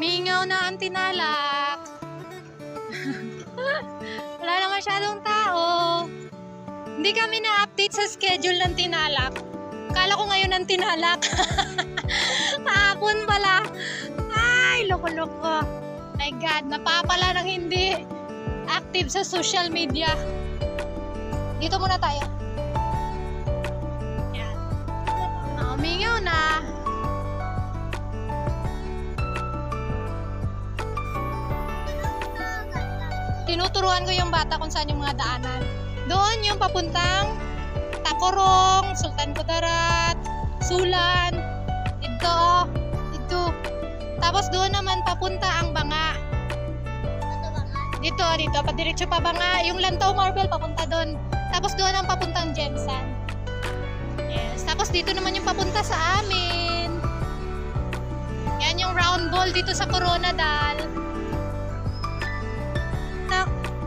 Mingaw na ang tinalak. Wala na masyadong tao. Hindi kami na-update sa schedule ng tinalak. Kala ko ngayon ang tinalak. Kahapon pala. Ay, loko-loko. My God, napapala ng hindi active sa social media. Dito muna tayo. Yan. Umingaw na. Tinuturuan ko yung bata kung saan yung mga daanan. Doon yung papuntang Tacorong, Sultan Kudarat, Sulan, ito, ito. Tapos doon naman papunta ang Banga. Dito, dito, padiretso pa Banga. Yung Lantaw Marble papunta doon. Tapos doon ang papuntang Jensen. Yes. Tapos dito naman yung papunta sa amin. Yan yung round ball dito sa Corona Dal.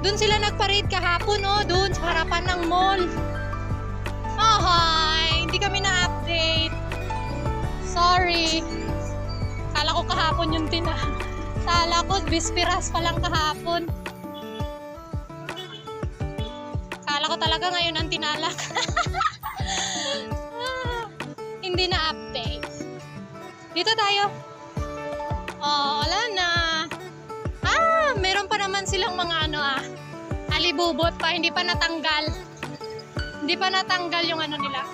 Doon sila nagparade kahapon, oh, doon sa harapan ng mall. Oh, hi! Hindi kami na-update. Sorry. Kala ko kahapon yung tina. Kala ko, bispiras pa lang kahapon. Kala ko talaga ngayon ang tinalak. Ah, Hindi na-update. Dito tayo. Oh, wala na. Naman silang mga ano ah. Alibubot pa, hindi pa natanggal. Hindi pa natanggal yung ano nila.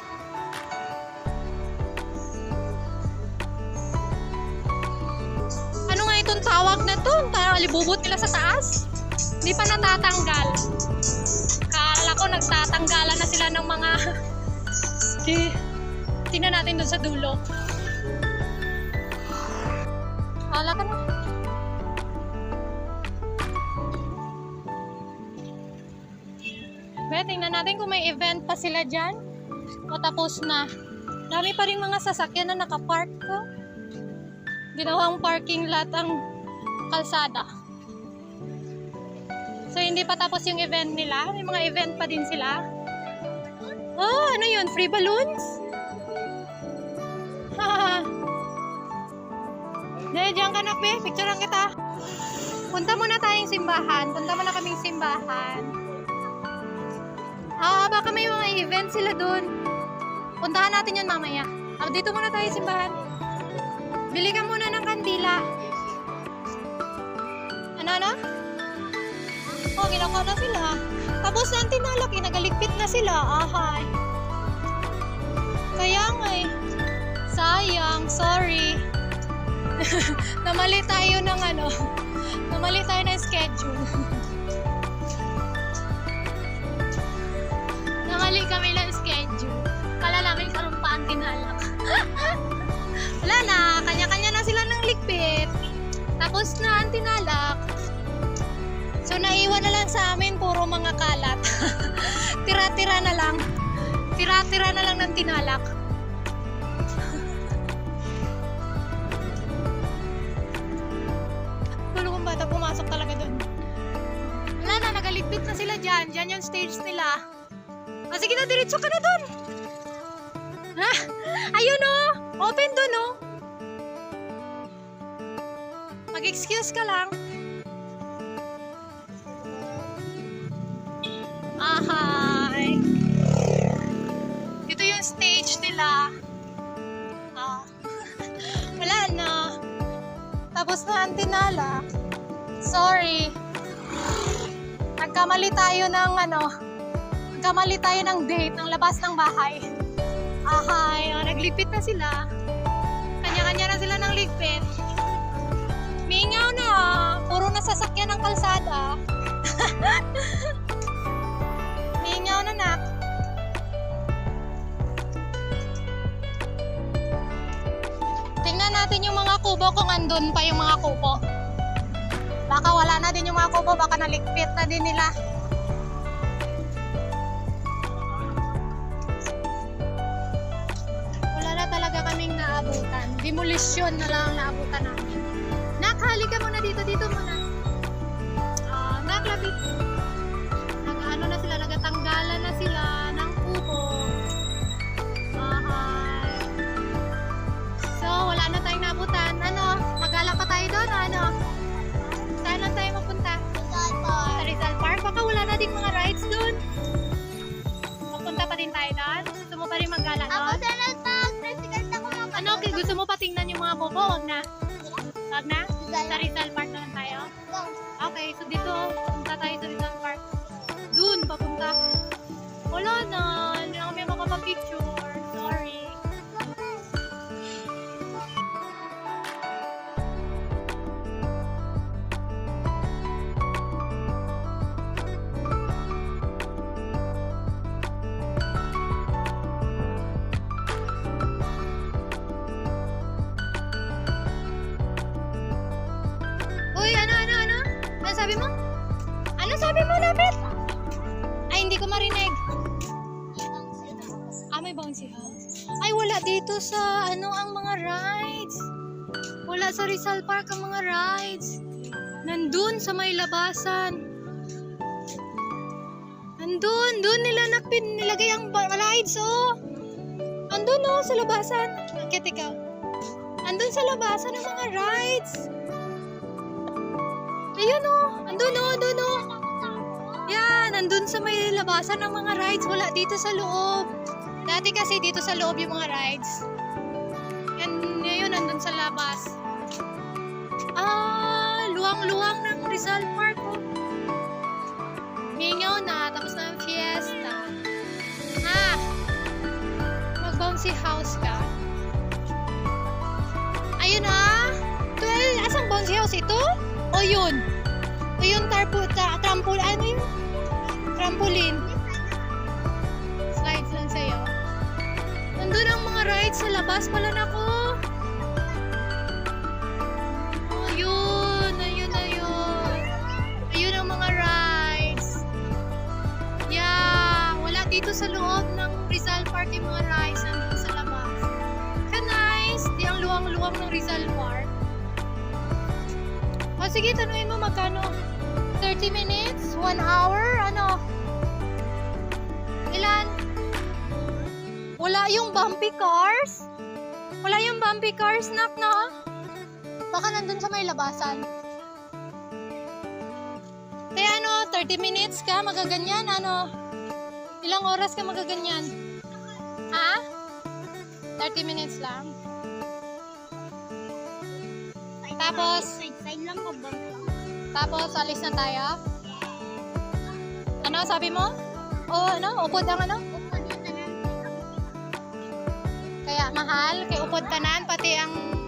Ano nga itong tawag na to? Alibubot nila sa taas? Hindi pa natatanggal. Kala ko nagtatanggalan na sila ng mga... Tingnan natin doon sa dulo. Be, tingnan natin kung may event pa sila dyan. O tapos na. Dami pa rin mga sasakyan na nakapark ko. Ginawang parking lot ang kalsada. So, hindi pa tapos yung event nila. May mga event pa din sila. Oh, ano yun? Free balloons? Dahil dyan ka na, be. Picturean kita. Punta muna tayong simbahan. Punta muna kaming simbahan. Ah, baka may mga event sila dun. Puntahan natin yan mamaya. Ah, dito muna tayo simbahan. Bili ka muna ng kandila. Ano, ano? Oh, ginagawa na sila. Tapos ang tinalak, eh, nagaligpit na sila. Ahay. Kaya nga eh. Sayang, sorry. Namali tayo ng ano. Namali tayo ng schedule. Namali kami ng schedule. Kala namin karoon pa ang tinalak. Wala na, kanya-kanya na sila ng ligpit. Tapos na ang tinalak. So naiwan na lang sa amin puro mga kalat. Tira-tira na lang. Tira-tira na lang ng tinalak. Gulo kong bata pumasok talaga doon. Wala na, nagaligpit na sila dyan. Dyan yung stage nila. Ah, sige na, diretso ka na doon. Ha? Ayun oh! Open doon oh! Mag-excuse ka lang. Ahay! Dito yung stage nila. Ah. Wala na. Tapos na ang tinala. Sorry. Nagkamali tayo ng ano, nagkamali tayo ng date ng labas ng bahay. Ahay, oh, naglipit na sila. Kanya-kanya na sila ng ligpit. Mingaw na, puro nasasakyan ng kalsada. Mingaw na nak. Tingnan natin yung mga kubo kung andun pa yung mga kubo. Baka wala na din yung mga kubo, baka naligpit na din nila. Demolisyon na lang ang naabutan namin. Nak, halika muna dito, dito muna. Ang rides. Nandun sa may labasan. Nandun, doon nila napin, nilagay ang rides, oh. Andun, oh, sa labasan. Akit ikaw. Andun sa labasan ang mga rides. Ayun, oh. Andun, oh, andun, oh. Yan, nandun sa may labasan ng mga rides. Wala dito sa loob. Dati kasi dito sa loob yung mga rides. Yan, ngayon nandun sa labas. Ah, luwang-luwang ng Rizal Park. Oh. Mingaw na, tapos na ang fiesta. Ha? Mag-bouncy house ka? Ayun ah. 12, asang bouncy house ito? O yun? O yun, tarpo, ta, trampoline, ano yun? Trampoline. Slides lang sa'yo. Nandun ang mga rides sa labas pala na ko. O sige, tanungin mo magkano? 30 minutes? 1 hour? Ano? Ilan? Wala yung bumpy cars? Wala yung bumpy cars, nak, no? Baka nandun sa may labasan. Kaya ano, 30 minutes ka, magaganyan, ano? Ilang oras ka magaganyan? Ha? 30 minutes lang. Tapos, Side lang ko ba? tapos alis na tayo? Ano, sabi mo? O ano, upod ang ano? Kaya mahal, kay upod tanan, pati ang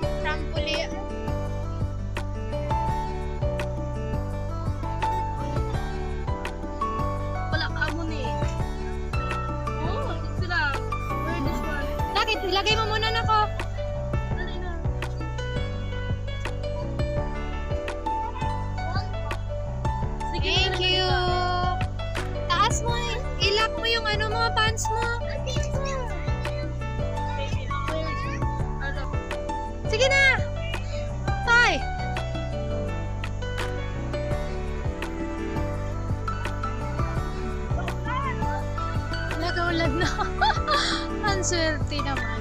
mo yung ano mo, pants mo. Sige na. Tay. Nagaulad na. Ang swerte naman.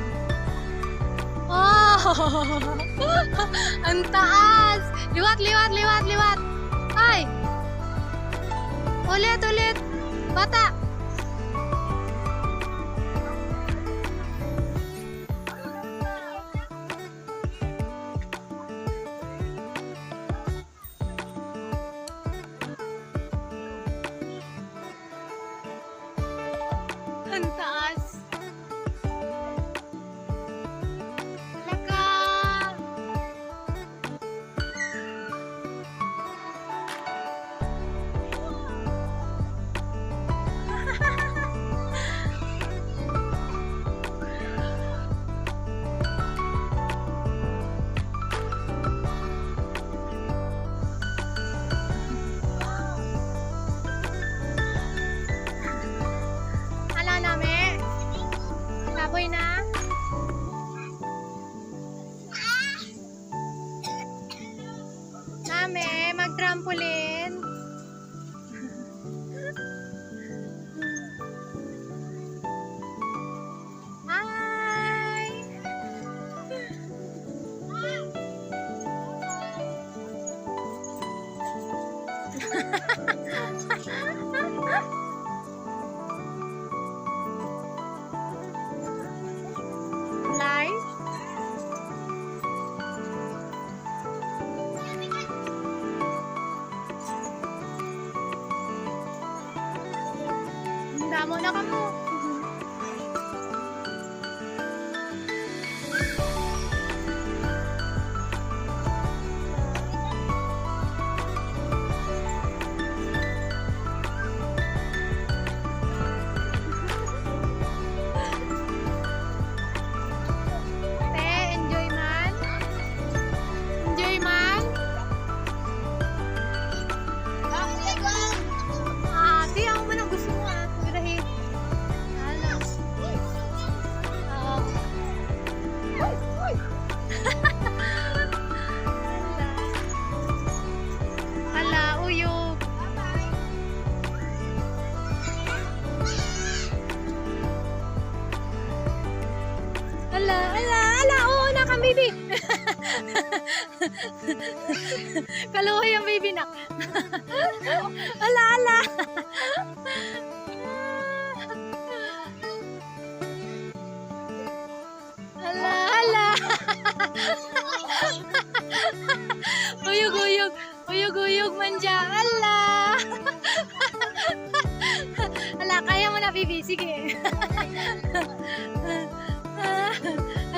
Wow! Ang taas! Liwat, liwat, liwat, liwat! Ay! Ulit, ulit! Bata! Ramo na kamo. baby! Kaluhoy baby nak. ala, ala! ala, ala! uyog, uyog! Uyog, uyog man dyan! Ala! ala, kaya mo na, baby. Sige.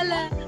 ala.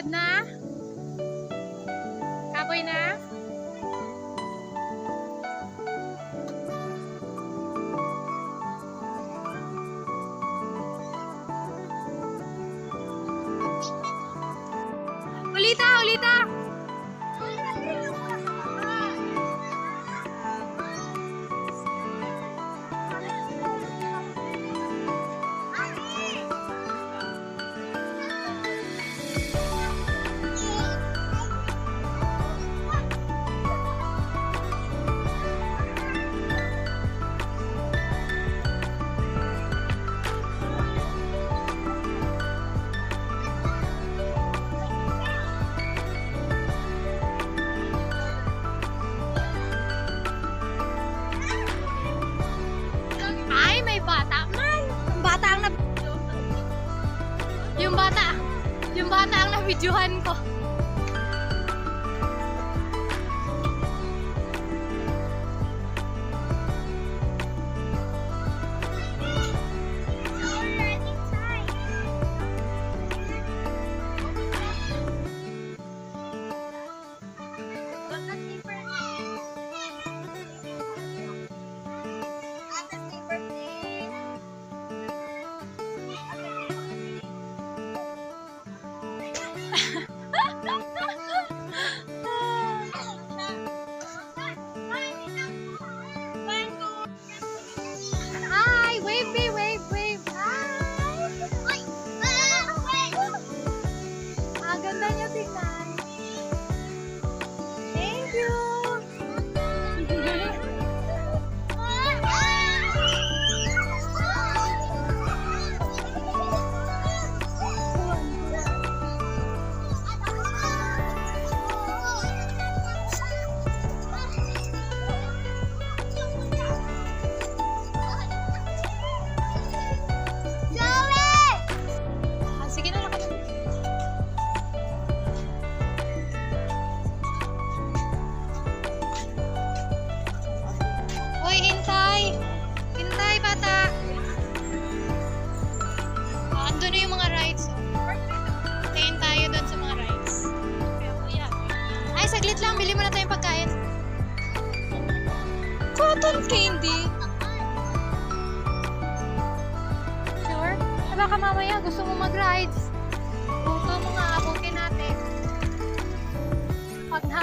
Pagod na? Kapoy na? Ulita! Ulita! Videohan ko.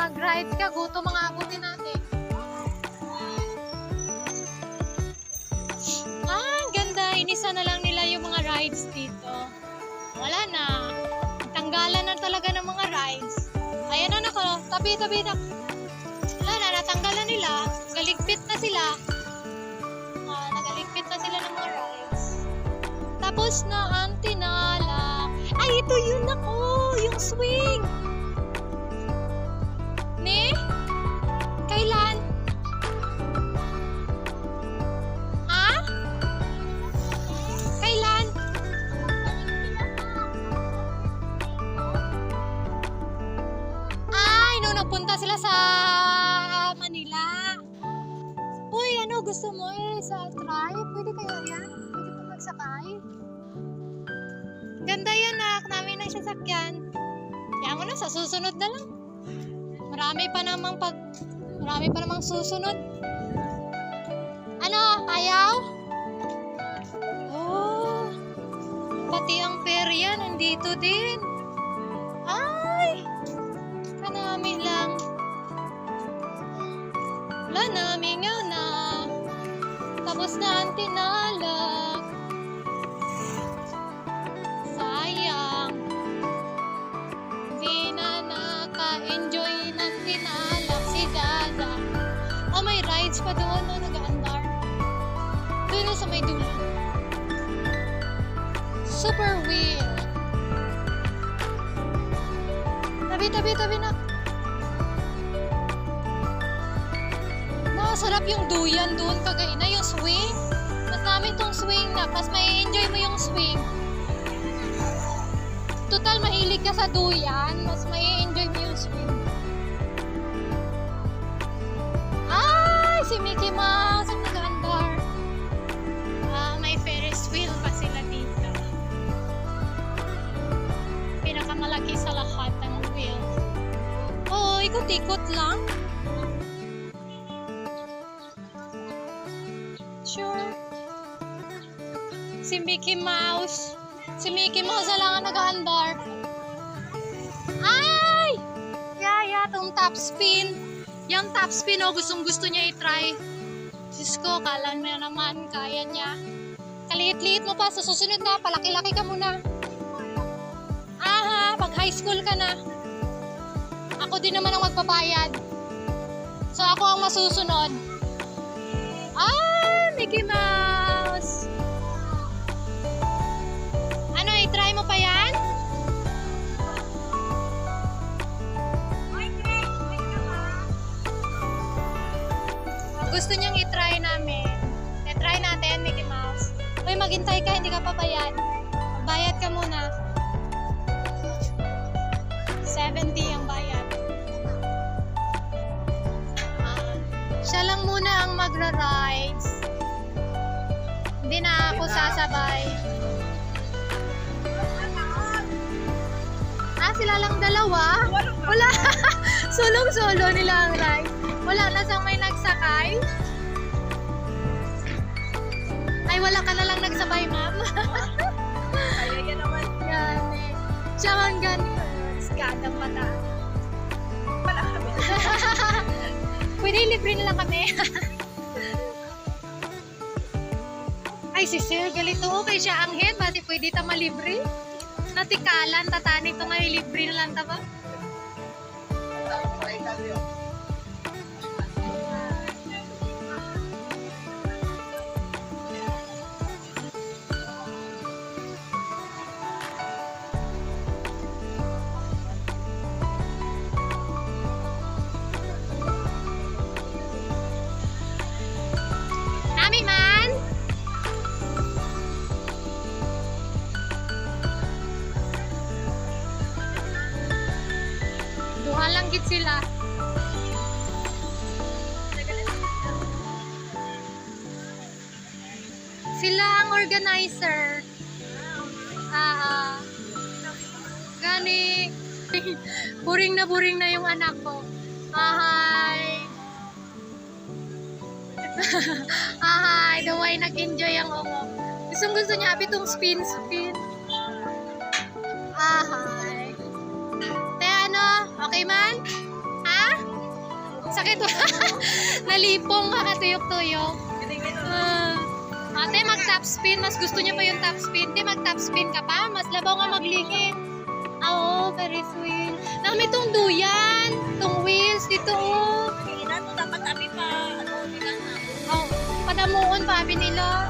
Pag nag-rides ka, gusto mga abutin natin. Ah, ganda. Inisa na lang nila yung mga rides dito. Wala na. Tanggalan na talaga ng mga rides. Ayan na nako. Tabi, tabi na. Wala na, natanggalan nila. Galigpit na sila. Ah, nagaligpit na sila ng mga rides. Tapos na ang tinala. Ay, ito yun ako! Yung swing! Sila sa Manila. Uy, ano gusto mo eh sa tribe? Pwede kaya yan? Pwede pa magsakay? Ganda yan nak, namin na siya sakyan. Kaya mo na, sa susunod na lang. Marami pa namang pag... Marami pa namang susunod. Ano, ayaw? Oh, pati ang perya nandito din. Ay, kanami lang. Namin nga na. Tapos na ang tinalak. Sayang. Di na naka-enjoy ng tinalak si Dada. Oh, may rides pa doon, no? Nag-aandar. Doon sa may dulo. Super wheel. Tabi, tabi, tabi na. Masarap yung duyan doon kagay na yung swing. Mas namin tong swing na, mas may enjoy mo yung swing. Total mahilig ka sa duyan, mas may enjoy mo yung swing. Ay, si Mickey Mouse ang nag-andar. Ah, may Ferris wheel pa sila dito. Pinakamalaki sa lahat ng wheel. Oo, ikot-ikot lang. Mickey Mouse. Si Mickey Mouse na lang ang nag-aandar. Ay! Yaya, tong top spin. Yung top spin, oh, gustong gusto niya i-try. Diyos ko, kala mo naman, kaya niya. Kaliit-liit mo pa, sa susunod na, palaki-laki ka muna. Aha, pag high school ka na. Ako din naman ang magbabayad. So ako ang masusunod. Ah, Mickey Mouse! I-try mo pa yan? Gusto niyang i-try namin. I-try natin, Mickey Mouse. Uy, maghintay ka, hindi ka pabayad. Bayad ka muna. 70 ang bayad. Ah, siya lang muna ang magra-rides. Hindi na ako sasabay. Ah, sila lang dalawa? Wala. Sulong-solo nila ang ride. Wala na sang may nagsakay. Ay, wala ka na lang nagsabay, ma'am. Kaya yan naman. Yan eh. Siya man gani. Skadang mata. Wala kami. Pwede libre na lang kami. Ay, si Sir, galito ko kay siya ang head. Bati pwede ta malibre. Natikalan, tatani to nga libre na lang ta ba? Organizer. Ah, ah. Gani. buring na buring na yung anak ko. Ahay. Ahay, daway nag-enjoy ang umo. Gustong gusto niya, abi itong spin, spin. Ahay. Te, ano? Okay man? Ha? Sakit? Nalipong ka katuyok-tuyok. Ate, mag-top spin. Mas gusto niya pa yung top spin. Di, mag-top spin ka pa. Mas labaw nga maglingit. Ah, Oo, Ferris wheel. Nami tong duyan. Tong wheels dito, oh. Ina to dapat abi pa ano nila na. Oh, padamuon pa abi nila.